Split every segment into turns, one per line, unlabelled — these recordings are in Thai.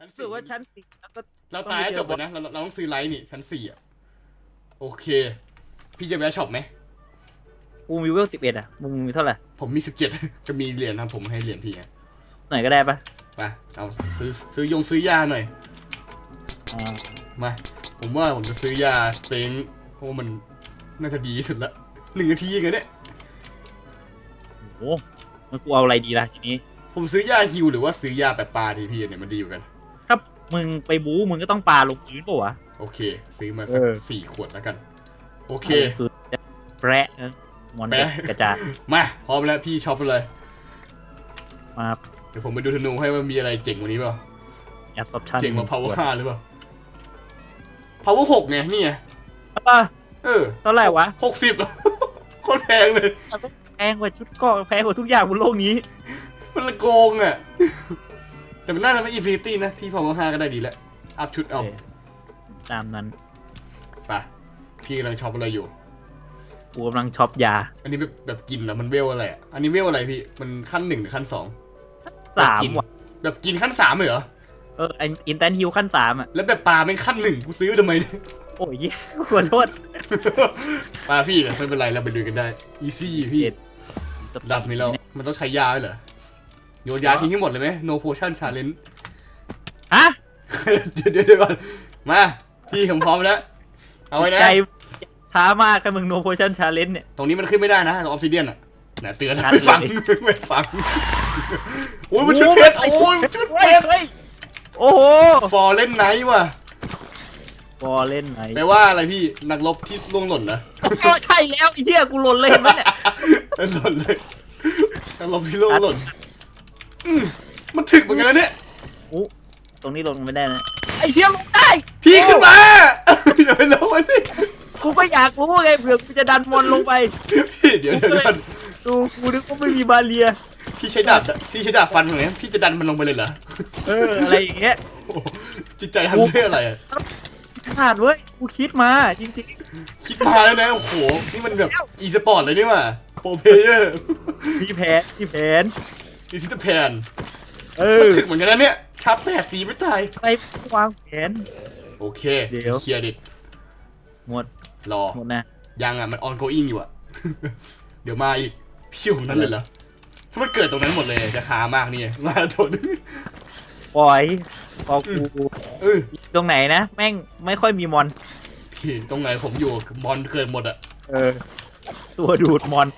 รู้สึ
สี่
กว่าชั้นสี่แล้วก็
เราตายแล้วจบเลยนะ เราเราต้องซื้อไลท์นี่ชั้นสี่อะ โอเค พี่จะแวะช็อปไหม
กูมีเวลสิบเอ็ดอะมึงมีเท่าไหร่
ผมมีสิบเจ็ด จะมีเหรียญนะผมให้เหรียญพี่ไง
หน่อยก็ได้ปะ
ไปเอาซื้อซื้อยงซื้อยาหน่อย
อ่า
มา ผมว่าผมจะซื้อยาสเต็งเพราะว่ามันน่าจะดีที่สุดละหนึ่งนาทีเองอะเนี่ย
โอ้มันกูเอาอะไรดีล่ะทีนี้
ผมซื้อยาฮิวหรือว่าซื้อยาแบบปลาทีพี่เนี่ยมันดีอยู่ากัน
ถ้ามึงไปบู๊มึงก็ต้องปาลงพื้นปะวะ
โอเค ซื้อมาสัก
เออ
สี่ขวดแล้วกัน โอเค
คือแปะเออมอน
แปะ
กระจาย
มาพร้อมแล้วพี่ช็อปไปเลย
มา
เดี๋ยวผมไปดูธนูให้ว่ามีอะไรเจ๋งกว่านี้เปล่า
แอปซอปชั่น
เจ๋งกว่า power 5หรือเปล่า power 6ไงนี่ไง
ป่ะ
เออ
เท่าไหร่วะ
หกสิบ โคตรแพงเลย
แพงกว่าชุดเกราะแพงกว่าทุกอย่างบนโลกนี้
มันละโกงอะ แต่มันน่าจะไม่ infinity นะ พี่ power 5ก็ได้ดีแล้ว อัพชุดเอา
โอเค ตามนั้น
ไปพี่กำลังช็อปอะไรอยู่
กูกำลังช็อปยา
อันนี้แบบแบบกินแล้วมันเวลอะไรอะอันนี้เวลอะไรพี่ มันขั้นหนึ่งหรือขั้นสอง
สาม
แบบกิน
ว่ะ
แบบกินขั้นสามเลยเหรอ
เอออินแตนฮิวขั้นสามอะ
แล้วแบบปลาเป็นขั้นหนึ่งกูซื้อทำไมเนี่ย
โอ้ยเหี้ยขอโทษ
ปลาพี่เนี่ยไม่เป็นไรเราไปดูกันได้ easy พี่
เจ็ด
ดับนี้เรามันต้องใช้ยาด้วยเหรอโยนยาทิ้งให้หมดเลยไหม no potion challenge
ฮะ
เดี๋ยวเดี๋ยวเดี๋ยวก่อนมา พี่ผมพร้อมแล้ว เอาไว้นะ
ใจช้ามากถ้ามึงโนโพชั่นชาเลนจ์เนี่ย
ตรงนี้มันขึ้นไม่ได้นะตรงออฟซิเดียนอะนะเตือนแล้ว
ชัด
ไม่ฟัง
เลย
ไม่ฟัง โอ้ยมันชุดเพชรโอ้ยมันชุดเพ
เฮ้ย
ชร
เฮ้ยโอ้โห
ฟอร์เล่นไนท์ว่ะ
บอลเล่นไหน
แปลว่าอะไรพี่นักรบที่ล่วงหล่นนะ
ก็ใช่แล้วไอ้เหี้ยกูหล่นเลยเห็นไหมเนี่ย
หล่นเลยนักรบที่ล่วงหล่นอืมมันถึกเหมือนกันนะเนี่ย
อู้ตรงนี้ลงไม่ได้นะไอ้เหี้ยลงได้
พี่ขึ้นมาอย่าไปลงมันดิ
กูก็อยากรู้ไงเผื่อกูจะดันมอนลงไป
พี่เดี๋ยวเดี๋ยวก่อน
ดูกูนึกว่าไม่มีบาเรีย
พี่ใช้ดาบพี่ใช้ดาบฟันตรงนี้พี่จะดันมันลงไปเลยเหรอ
เอออะไรอย่างเงี้ย
โอ้โหจิตใจทำด้วยอะไรอะ
ขาดเว้ยกูคิดมาจริง
คิดมาแล้วนะโอ้โหนี่มันแบบอีสปอร์ตเลยนี่หว่าโปรเพเยอร์
ๆมีแผนมีแผน
อีซิตแพน
เอ
มัน
อ
ถึกเหมือนกันนะเนี่ย ชับแปดตีไม่ตาย
ไปวางแผน
โอเค
เดี๋ยว
เคลียร์ดิ
หมด
รอ
หมดนะ
ยังอะ มัน ongoing อยู่อะ เดี๋ยวมาอีกพี่อยู่ตรงนั้นเลยเหรอ ถ้ามันเกิดตรงนั้นหมดเลยจะคามากนี่มาโถด
ปล่อยพอกู
เออ
ตรงไหนนะ แม่งไม่ค่อยมีมอน
พี่ตรงไหนผมอยู่บอลเกิดหมดอะ
เออ ตัวดูดมอน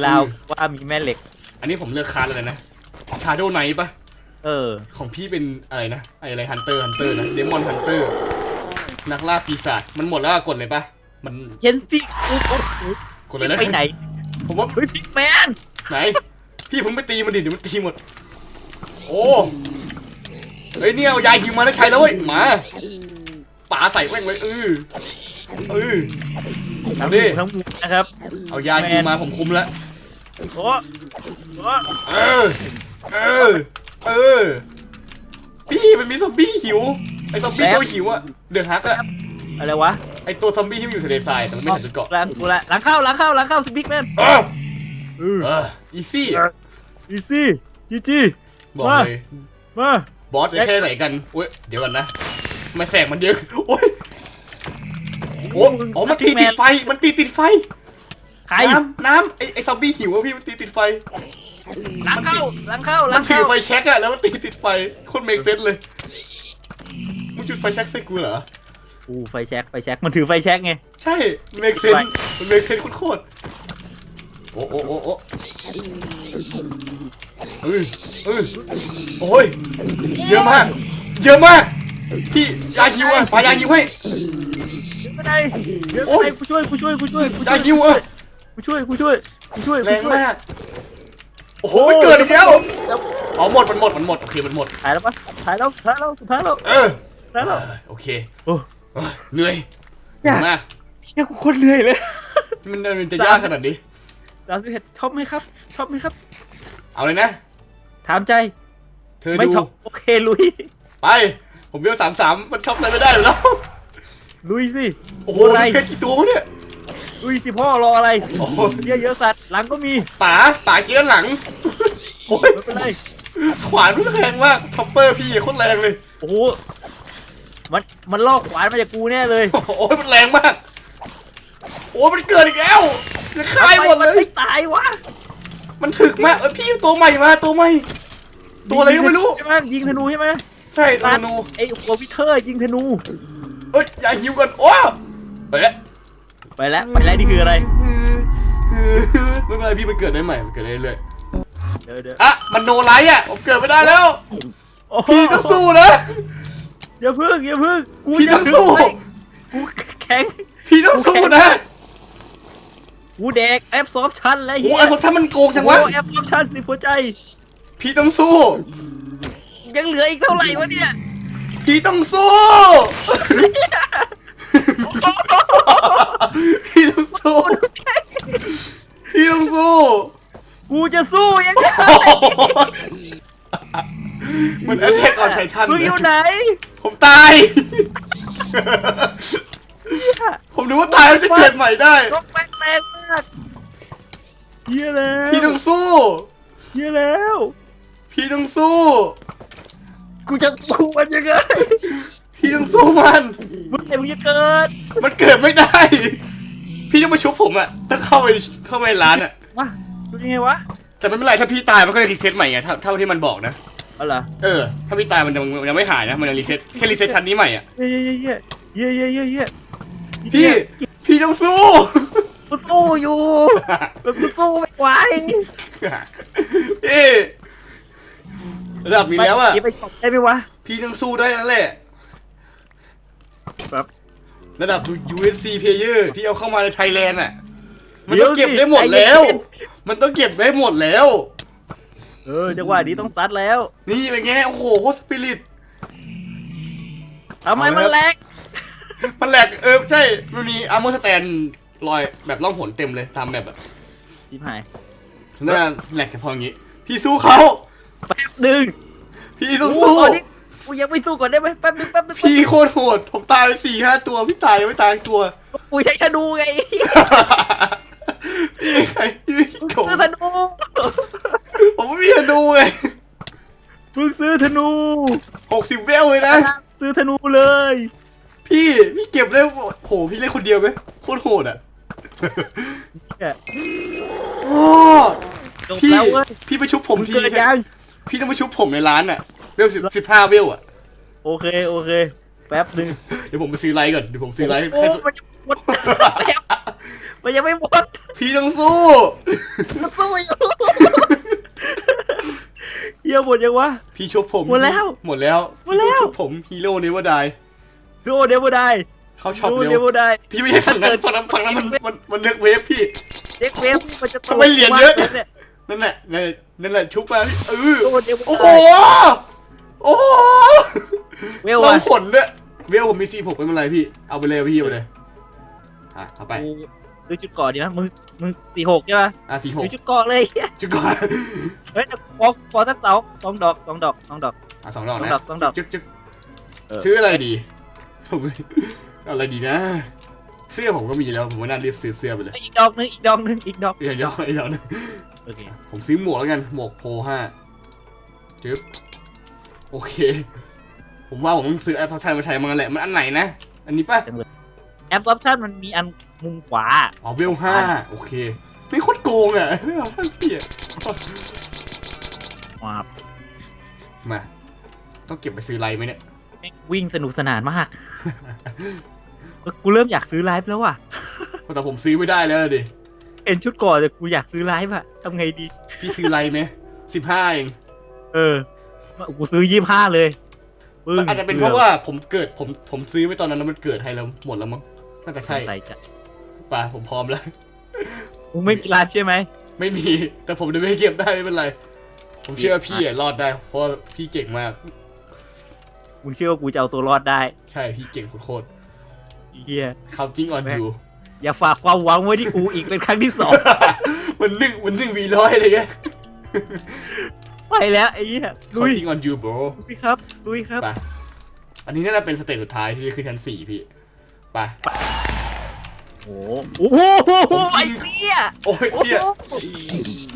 เราว่ามีแม่เหล็ก
อันนี้ผมเลือกคาร์ดเลยนะชาโดไนปะ
เออ
ของพี่เป็นอะไรนะไออะไรฮันเตอร์ฮันเตอร์นะเดมอนฮันเตอร์นักล่าปีศาจมันหมดแล้วอะกดเลยปะมัน
เชนซี่กูกูกู
กดเลยนะ
ไปไหน
ผมว่า
เฮ้ยพิกแมน
ไหน พี่ผมไปตีมันดิเดี๋ยวมันตีหมด โอ้เฮ้ยเนี่ยเอายาหิวมาแล้วใช้แล้วเว้ยมาป่าใส่แม่งเลยเออเออ
ทั้งห
ดิ
มูทั้งหมูนะครับ
เอายาหิวมาผมคุมแล้ว
โอ้โอ้
เออเออ เออ พี่มันมีซอมบี้หิว ไอ้ซอมบี้ตัวหิวอะเดือดฮักอะ
อะไรวะ
ไอ้ตัวซอมบี้ที่มันอยู่ทะเลทรายแต่มันไม่ใส่ชุดเกราะ
หลังกูละหลังเข้าหลังเข้าหลังเข้าสบิ๊กแมน
เออ
เออ
เอออีซี่
อีซี่จีจี
บอกเลย
มา
บอสจะแค่ไหนกันโอ้ยเดี๋ยวก่อนนะทำไมาแสงมันเยอะโอ้ยโอ้อ๋อมันตีติดไฟมันตีติดไฟ
ใคร
น้ำน้ำไอ้ไอ้ซอมบี้หิวอะพี่มันตีติดไฟ
หลังเข้าหลังเข้าหลั
มัน
ง
ถื
เข้า
อไฟแช็กอะแล้วมันตีติดไฟโคตรเมกเซนเลยมึงจุดไฟแช็กใส่กูเหรอ
อู้ไฟแช็กไฟแช็กมันถือไฟแช็กไง
ใช่เมกเซนมันเมกเซนโคตรๆโอ้โอ้โอ้โอ้เออเออโอ้ยเยอะมาก เยอะมากพี่ยาฮิวอะปายาฮิวให้
ไม่ได้เดี๋ยว
โอ้ย
กูช่วยกูช่วยกูช่วยกู
ยา
ช่วย
ฮิวอะ
กูช่วยกูช่วยกูช่วย
แรง
ช่วย
มาก โอ้โหมันเกิดอีกแล้วอ๋อหมดมันหมดมันหมดโอเคมันหมด
ถ่ายแล้วปะถ่ายแล้วถ่ายแล้วสุดท้ายแล้ว
เออ
ถ่ายแล้ว
โอเค
โอ้
เออเหนื่อย
จ้ะ
มาก
เชี่ยกูโคนเหนื่อยเลย
มันมันจะยากขนาดนี้
สามสิบเอ็ดชอบไหมครับ ชอบไหมครับ
เอาเลยนะ
ถามใจ
เธอ
ไม่
ดู
ชอบโอเคลุย
ไป ผมเวลสามสามมันชอบอะไรไม่ได้อยู่แล้ว
ลุยสิ
โอ้โห
อะไร
เพชรกี่ตัววะเนี่ย
ลุยสิพ่อรออะไร
โอ้โห
เยอะเยอะสัตว์หลังก็มี
ป๋าป๋าคิดด้านหลังโอ้ย
ไม่เป็นไร
ขวานมันแรงมากท็อปเปอร์พี่โคตรแรงเลย
โอ้โหมันมันลอกขวานมาจากกูแน่เลย
โอ้ยมันแรงมาก โอ้ยมันเกิดอีกแล้วจะคายหมดเล
ทำไน
ย
ไม่ตายวะ
มันถึกมากเออพี่ตัวใหม่มาตัวใหม่ตัวอะไรก็ไม่รู้
ใช่ไหมยิงธนูใช่ไหม
ใช่ตัวธนู
ไอ้หัววิเทอร์ยิงธนู
เอ้ยอย่าหิวกันโอ้ไปแล้ว
ไปแล้วไปแล้วนี่คืออะไร
ไม่เป็นไรพี่มันเกิดได้ใหม่มันเกิดได้เรื่อย
เดี๋ยวเดี๋ยว
ๆอะมันโนไลท์อะผมเกิดไม่ได้แล้ว
โอ้โห
พี่ต้องสู้นะ
อย่าพึ่งอย่าพึ่งกู
พี่ต้องสู้
ยังกูแข็ง
พี่ต้องสู้นะ
กูแดกแอปซอฟชันแล้ว
โอ้
เฮี
ยไอ้คนท่านมันโกงจังวะ
โอ้แอปซอฟชันสิหัวใจ
พี่ต้องสู้
ยังเหลืออีกเท่าไหร่วะเนี่ย
พี่ต้องสู้ พี่ต้องสู้พี่ต้องสู้
กูจะสู้ยังไง
เหมือนแอทแทกออนไททัน
มึงอยู่ไหน
ผมตาย ผมนึกว่าตายแล้วจะเกิดใหม่ได้
รถแม่งแรงมากเฮียแล้ว
พี่ต้องสู้
เฮียแล้ว
พี่ต้องสู้
กูจะสู้มันยังไง
พี่ต้องสู้มัน
มึงแต่มึงจะเกิด
มันเกิดไม่ได้ พี่ต้องมาชุบผมอะถ้าเข้าไปเข้าไปร้านอะ
วะดูยังไงวะ
แต่ไม่เป็นไรถ้าพี่ตายมันก็จะรีเซ็ตใหม่ไงเท่าเท่าที่มันบอกนะ
เอาล่ะ
เออ ถ้าพี่ตายมันยังมันยังไม่หายนะ มันยังรีเซ็ตแค่รีเซ็ตชั้นนี้ใหม่อะ
เฮียเฮียเฮียเฮียเฮียเฮียเฮีย
พี่ พี่ต้องสู้
กูสู้อยู่แต่กูสู้ไม่ไหว
พี่ระดับนี้แล้วอะ
ไปจบได้ไหมวะ
พี่ต้องสู้ได้นั่นแหละ
แบบ
ระดับ USC player ที่เอาเข้ามาในไทยแลนด์อะมัน
เดี๋
ต้
ย
อ
ว
งเก็บ
สิ
ได้หมดแล้ว
ใจเย็น
มันต้องเก็บได้หมดแล้ว
เออจังหวะนี้ต้องซัดแล้ว
นี่เป็นไงโอ้โหโคตรสปิริต
ทำไม
เอาละ
มันแรง
มันแหลกเออใช่มันมีอาร์มอร์สแตนลอยแบบล่องหนเต็มเลยตามแบบอะ
ชิบหาย
น่าแหลกแต่พออย่างงี้ พี่สู้เขา
แป๊บหนึ่ง
พี่ต้อง
โอ้
สู้
โหนี่ กูยังไม่สู้ก่อนได้ไหมแป๊บหนึงแป๊บหนึง
พี่โคตรโหดผมตายไปสี่ห้าตัวพี่ตายยังไม่ตายอีกตัว
กูใช้ธนูไง
พี่ใครพี่โกง
ซื้อธนู
ผมไม่มีธนูไง
เพิ่งซื้อธนู
หกสิบเวลเลยนะ
ซื้อธนูเลย
พี่พี่เก็บได้โหพี่เล่นคนเดียวไหมโคตรโหดอะ
เนี่ย
โอ้
จบ
พี่
แล้วเว้ย
พี่ไปชุบผมที
เกิดยัง
พี่ต้องไปชุบผมในร้านอะ เวลสิบสิบห้าเวลอะ
โอเค โอเค แป๊บหนึ่ง
เดี๋ยวผมไปซื้อไลท์ก่อน เดี๋ยวผมซื้อไลท์
โอ้
ให้
มันจะหมดแล้วมันยังไม่หมด
พี่ต้องสู้
มันสู้อยู่เยี่ยหมดยังวะ
พี่ชุบผม
หมดแล้ว
หมดแล้ว
หมดแล้ว
พี่ต้องชุบผมฮีโร่เนวดาย
โอ้เดี๋ยวบ่ได้
เข้าช็อป
โอ้
เร็
เดี๋ยว
ว
บ่ได้
พี่ไม่ใช่ฝั่งนั้นฝั่งนั้นฝั่งนั้นมันมันมันเลือกเวฟพี่
เด็กเวฟมันจะ
ทำไมเหรียญเยอะ
มากเนี่ย
นั่นแหละนั่นแหละนั่นแหละชุบมาพี่เออ
โอ้เดี๋ยวบ่
โอ้โห
ได้
โอ้โห
เวล
ลอ
อะ
งผลด้วยเวลผมมีซีผมไม่เป็นไรพี่ เอาไปเลยพี่เอาไปเลยอะเอาไป
กูซื้อชุดเกาะดีนะมึงมึงสี่หกใช่ป่ะ
อะสี่หก
ซื้อชุดเกาะเลย
จุดก่อน
เฮ้ยขอขอสักเสาสองดอกสองดอกสองดอก
อะสองดอก
สอง
นะ
ดอกสองดอก
จึ๊กจึ๊ก
เออ
ซื้ออะไรดีผมเอาอะไรดีนะ เสื้อผมก็มีแล้วผมว่าน่ารีบซื้อเสื้อไปเลย
เฮ้ยอีกดอกหนึงอีกดอกหนึงอีกดอก
เดี๋ยวเดี๋ยวเดี๋ยวนะ
โอเค
ผมซื้อหมวกแล้วกันหมวกโพห้าจึ๊บ โอเค ผมว่าผมต้องซื้อแอปท็อปชัยมาใช้มันแหละ มันอันไหนนะ อันนี้ป่ะ
แอปออปชั่นมันมีอันมุมขวา
อ๋อเวลห้าโอเค ไม่โคตรโกงอะไม่เอาท่านพี่อะ
ว้าบ
มา ต้องเก็บไปซื้อไลน์ไหมเนี่ย
แม่งวิ่งสนุกสนานมาก กูเริ่มอยากซื้อไลฟ์แล้วว่ะ
แต่ผมซื้อไม่ได้แล้วดิ
เห็นชุดก่อนแต่กูอยากซื้อไลฟ์อะทำไงดี
พี่ซื้อไลน์ไหมสิบห้าเอง
เออ กูซื้อยี่ห้าเลยปึ้ง
มันอาจจะเป็นเพราะว่าผมเกิดผมผมซื้อไปตอนนั้นแล้วมันเกิดให้แล้วหมดแล้วมั้งน่าจะใช่
ใส่จะ
ป่ะผมพร้อมแล้ว
มึงไม่มีไลฟ์ใช่ไหม
ไม่มี แต่ผมจะไม่เก็บได้ไม่เป็นไร ผมเชื่อว่าพี่อะรอดได้ เพราะว่าพี่เก่งมาก
มึงเชื่อว่ากูจะเอาตัวรอดได้
ใช่พี่เก่งโคตร
ไอ้เฮีย
ๆคำจริงอ่อนอยู่
อย่าฝากความหวังไว้ที่กูอีกเป็นครั้งที่สอง
มันนึ่งมันนึ่งวีร้อยเลยไง
ไปแล้วไอ้เหี้ย
เขา
ลุย
ทิ้งออนยูโบร
ลุยครับลุยครับ
ไปอันนี้น่าจะเป็นสเตจสุดท้ายที่คือชั้นสี่พี่ ไป
โอ้โอ้โห
ผมกิ
ไอ้
น
เหี้ย
โอ้ย
โอ้
เที่ย
โห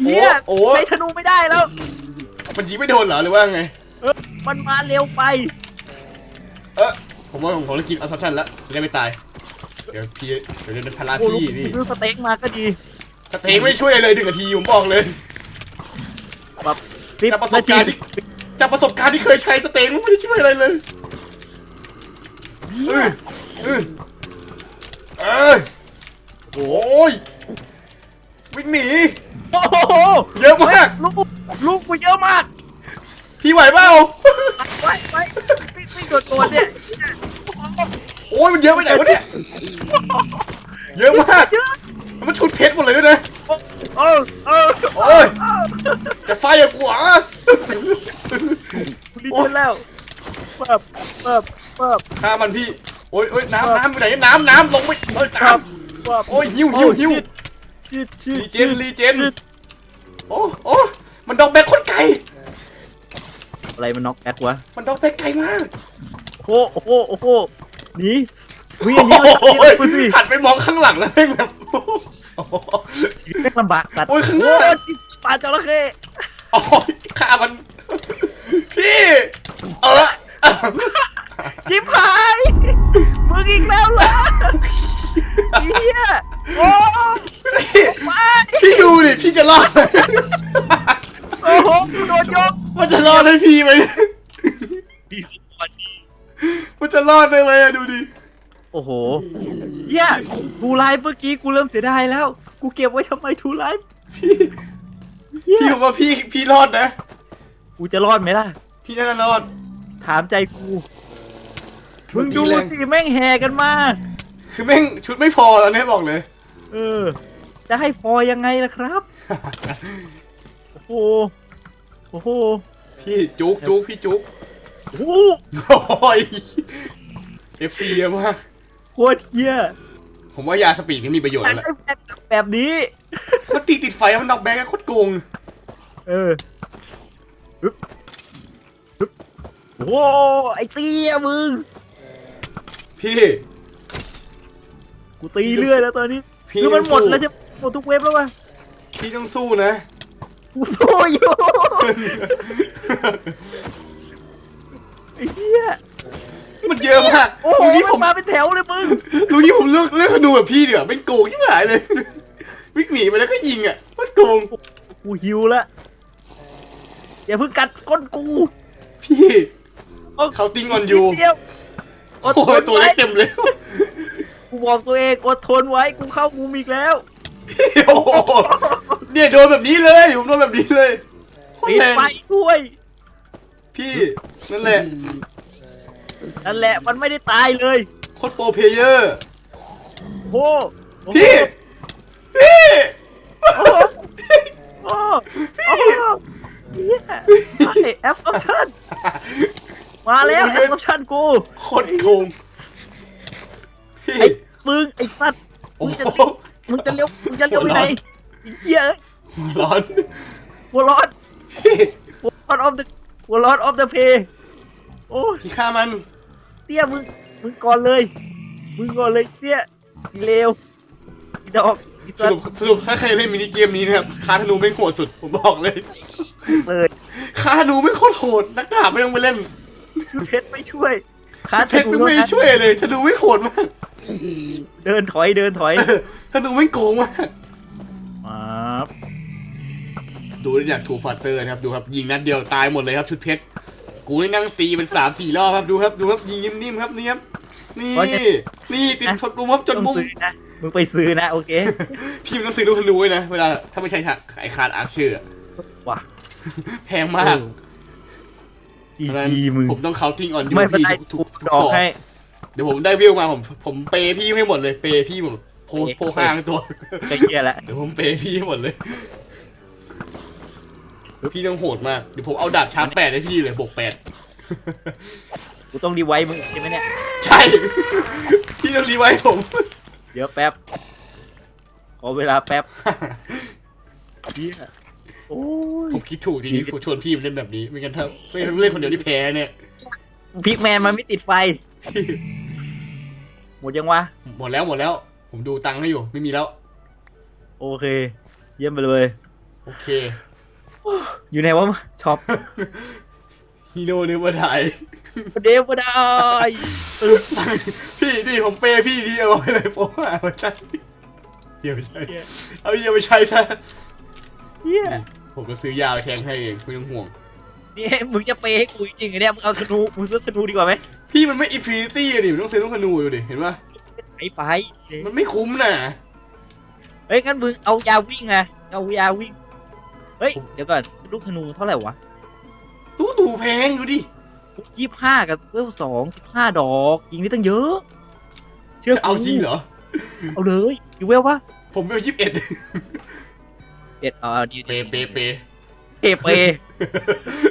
เหี้ย
โอ้
ใช้ธนูไม่ได้แล้ว
มันยิงไม่โดนเหรอหรือว่าไง
เออมันมาเร็วไป
เออผมว่าผมขอเลิกกินอัลทชันแล้วจะได้ไม่ตาย เดี๋ยวพี่เดี๋ยวเดินพารา
โอ้ลูก
พี่พี่
ซื้อสเต็กมาก็ดี
สเตงไม่ช่วยเลยดึงนาทีผมบอกเลย
แบบ สิบ
จากประสบการณ์ที่จากประสบการณ์ที่เคยใช้สเตงมันไม่ได้ช่วยอะไรเลยเออเออเออโอ้ยวิ่งหนี
โอ้โห
เยอะมาก
ลูกลูกกูเยอะมาก
พี่ไหวเปล่า
ไปไปไม่ไม่โดดโดดเนี่ย
โอ้ยมันเยอะไปไหนวะเนี่ยเยอะมากแล้วมันชุดเพชรหมดเลยด้วยนะ
เออเออ
โอ้ยจะไฟอะกูเหรอ
กูรีบขึ้นแล้วเปิบเปิบเปิบ
ฆ่ามันพี่ โอ้ยโอ้ยน้ำน้ำอยู่ไหนน้ำน้ำลงไปเอ้ย
ครั
น้
บเปิบำ
โอ้ยหิวหิวหิว
ชิดชิด
รีเจนรีเจนโอ้โอ้มันดอกแบกคนไกล
อะไรมันน็อกแบ็กวะ
มันดอกแบกไกลมาก
โอ้โหโอ้โหโอ้โหหนีวิ่งอันนี้
โอ้
เรา
ย
จะหนีกูสิ
หันไปมองข้างหลังแล้วแม่งแบบโอ้โห
ชีวิตแม่งลำบากสัตว์
โอ้ยข้างหน้า
โอ้ยปลาจระเข้
โอ้ยฆ่ามัน พี่ เออ
ชิบหายมึงอีกแล้วเหรอเฮียโอ้
พี่
ไป
พี่ดูดิพี่จะรอดไหม
โอ้โหกูโดนยก
มันจะรอดให้พี่ไหมเนี่ย
ดีสุดวันนี้
มันจะรอดได้ไหมอะดูดิ
โอ้โห เฮียทูไลฟ์เมื่อกี้กูเริ่มเสียดายแล้ว กูเก็บไว้ทำไมทูไลฟ์
พี่
เฮีย
พี่บอกว่าพี่พี่รอดนะ
กูจะรอดไหมล่ะ
พี่น่าจะรอด
ถามใจกูมึงดู
แรง
สิแม่งแห่กันมา
คือแม่งชุดไม่พอแล้วเนี่ยบอกเลย
เออ จะให้พอยังไงล่ะครับ โอ้โห โอ้โห
พี่จุกจุกพี่จุก
โอ้โห
โอ้ยเอฟซีเยอะมาก
โคตรเฮีย
ผมว่ายาสปีดไม่มีประโยชน์
อยา
แล้
ก
วแหละ
ได้แบบแบบนี้
มันตีติดไฟมันนอกแบกกันโคตรโกง
เออปึ๊บปึ๊บโอ้โหไอ้เตี้ยมึง
พี่
กูตีเรื่อยแล้วตอนนี้
พี่
คือมันหมด
ต้องสู้
แล้วจะหมดทุกเว็บแล้ววะ
พี่ต้องสู้นะ
กูโอ้ยอยู่ไอ้เหี้ย
มันเยอะมาก
โอ้โห
ดูนี่
มั
ผ
น
ม
มาเป็นแถวเลยมึง
ดูนี่ผมเลือกเลือกธนูแบบพี่เดี๋ยวเป็นโกงที่หายเลย วิ่งหนีไปแล้วก็ยิงอะมันโกง
กูหิวแล้วอย่าเพิ่งกัดก้นกู
พี่
โอ้
เขาติ้งออนยู
นิดเดียวอด
โอ้
ท
ย
น
ตัวเล็ก
ไว้
เต็มเลย
กูบอกตัวเองอดทนไว้กูเข้ามุมอีกแล้ว
โอ้โหเนี่ยโดนแบบนี้เลยผมโดนแบบนี้เลยโคตร
ปิด
แรง
ไฟด้วย
พี่นั่นแหละ
นั่นแหละมันไม่ได้ตายเลย
โคตรโปรเพลเยอร์
โอ้โห
พี่พี่
โอ้โหโอ้โหเหี้ยไอ้แอปออปชั่นมาแล้วแอปออปชั่นกู
โคตรโกงพี่
ไอ้มึงไอ้สัตว์
โอ้
มึง
โห
จะมึงจะเลี้ยวมึงจะเลี้ยวไปไหนไอ้เหี้ยเอ้ย
หัวร้อน
หัวร้อน
พี่
หัวร้อนออฟเดอะหัวร้อนออฟเดอะเพย์ โอ้ย
พี่ฆ่ามัน
เตี้ยมึงมึงก่อนเลย มึงก่อนเลยเตี้ยอีเลวอีดอกอี
ส
สัต
รุป
ว์
สรุปถ้าใครเล่นมินิเกมนี้นะครับคาธนูไม่งโหดสุดผมบอกเลย
เลย
คาธนูไม่งโคตรโหดนักดาบไม่ต้องไปเล่น
ชุดเพชรไม่ช่วยคา
เพชรไม่งไม่ช่วยเลยธนูไม่งโหดมาก
เดินถอยเดินถอย
ธนูไม่งโกงมาก
มา
ดูอยากถูกฟัตเตอร์นะครับดูครับยิงนัดเดียวตายหมดเลยครับชุดเพชร กูนี่นั่งตีเป็นสามสี่รอบครับดูครับดูครับยิงนิ่มๆครับนี่ครับนี่นี่ติดชนมุมครับจน
ต้อง
มุม
ซื้อนะมึงไปซื้อนะโอเค
พี่มันต้องซื้อลูกธนูไว้นะเวลาถ้าไม่ใช่ไอคาร์ดอาร์เชอร์
ว่ะ
แพงมาก
จี
เพราะฉะนั้น
จีมึง
ผมต้องเคาน์ติ้งออนยู
ไม่เป็น
พี่
ไร
ทุ
ถู
ก
ก
ทุก
ดอก
ฟอร์
ให้
เดี๋ยวผมได้วิวมาผมผมเปย์พี่ให้หมดเลย เปย์พี่หมดโพโพห้างตัว
ก็เหี้ยละ
เดี๋ยวผมเปย์พี่ให้หมดเลย พี่ต้องโหดมาก เดี๋ยวผมเอาดาบชาร์จแปดให้พี่เลยบวกแปด
กูต้องดีไว้มึงใช่ไหมเนี่ย
ใช่ พี่ต้องรีไว้ผม
เดี๋ยวแป๊บ ขอเวลาแป๊บเฮียโอ้ย
ผมคิดถูกทีนี้ผมชวนพี่มาเล่นแบบนี้ไม่งั้นถ้าไม่งั้นเล่นคนเดียวที่แพ้เนี่ย
พิกแมนมันไม่ติดไฟหมดยังวะ
หมดแล้วหมดแล้ว ผมดูตังค์ให้อยู่ ไม่มีแล้ว
โอเค เยี่ยมไปเลย
โอเค
อยู่ไหนวะช็อป
ฮีโร่เนวดาย
เดฟก็ได้
พี่นี่ผมเปย์พี่ดีเอาไว้เลยผมว่าไม่ใช่เดี๋ยวไม่ใช่เอาเดี๋ยวไม่ใช่ซะ
เฮีย
ผมก็ซื้อยาแทงให้เองไม่ต้องห่วง
นี่มึงจะเปย์ให้กูจริงๆเหรอเนี่ยมึงเอาธนูมึงซื้อธนูดีกว่าไหม
พี่มันไม่อินฟินิตี้ดิมันต้องซื้อลูกธนูอยู่ดิเห็นปะ
ไอ้ไป
มันไม่คุ้มน่ะ
เฮ้ยงั้นมึงเอายาวิ่งไงเอายาวิ่ง เฮ้ย เดี๋ยวก่อน ลูกธนูเท่าไหร่วะ
ลูกถูแพงดูดิ
ยี่ห้ากับเวลสองสิบห้าดอก ยิงได้ตั้งเยอะ เชื่อกู
เอาจริงเหรอ
เอาเลยอยู่เวลวะ
ผมเป็นยี่สิบเอ็ด
เอ็ดเอาดี
เปย์เปย์เปย์
เปย์เปย์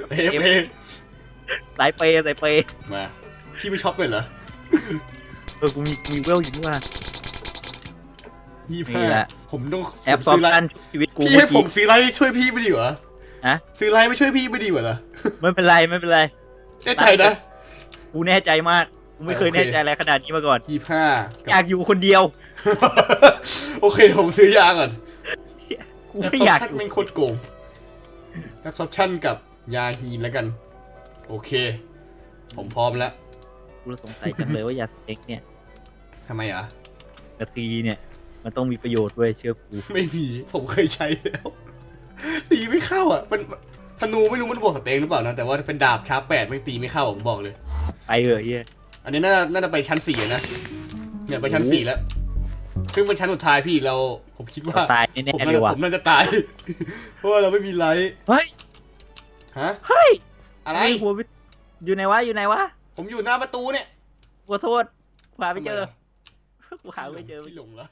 เปย์เปย์
สายเปย์สายเปย์
มา พี่ไม่ช็อปเลยเหรอ
เออกูมีกูมีเวลอยู่นี่ว่า
ยี่สิบ
นี่
ห้า
แหละ
ผมต้อง
แอป
ผม
ซอฟ
ซื้อไล
ตัน
น์
ชีวิตกู
พี่
เมื่
ให้
อ
ผ
กี้
มซื้อไลน์ช่วยพี่ไม่ดีเหรอ
ฮะ
ซื้อไลน์ไม่ช่วยพี่ไม่ดีเหรอ
ไม่เป็นไรไม่เป็นไร
แน่ใจนะ
กูแน่ใจมาก กูไม่เคย
โอเค
แน่ใจอะไรขนาดนี้มาก่อน
ยี่ห้า
อยากอยู่คนเดียว
โอเคผมซื้อยาก่อน
กูไม่อยาก
แอ
อ
ป
ยู่
แม่งโคตรโกงแอปซอปชั่นกับยาฮีนแล้วกัน โอเค ผมพร้อมแล้ว
กูสงสัยจังเลยว่ายาสเต็กเนี่ย
ทำไมอะ
นาทีเนี่ย มันต้องมีประโยชน์ด้วยเชื่อกู
ไม่มี ผมเคยใช้แล้ว ตีไม่เข้าอะ มันธนูไม่รู้มันบวกสเต็งหรือเปล่านะ แต่ว่าเป็นดาบชาร์ปแปดไม่งตีไม่เข้าผมบอกเลย
ไปเถอะเฮีย
อันนี้น่าน่าจะไปชั้นสี่นะ เนี่ยไปชั้นสี่แล้ว ซึ่งเป็นชั้นสุดท้ายพี่เรา ผมคิดว่า
ตาย
ผม
แน่ๆ
น่า
เลย
จะ
ว่ะ
ผมน่าจะตาย เพราะว่าเราไม่มีไลท์
เฮ้ย
ฮะ
เฮ้ย
อะไร
มีหัววิอยู่ไหนวะ อยู่ไหนวะ
ผมอยู่หน้าประตูเนี่ย
ขอโทษกูหาไม่เจอ
ทำ
กูหาไม่เจอ
พี่หลงแล้ว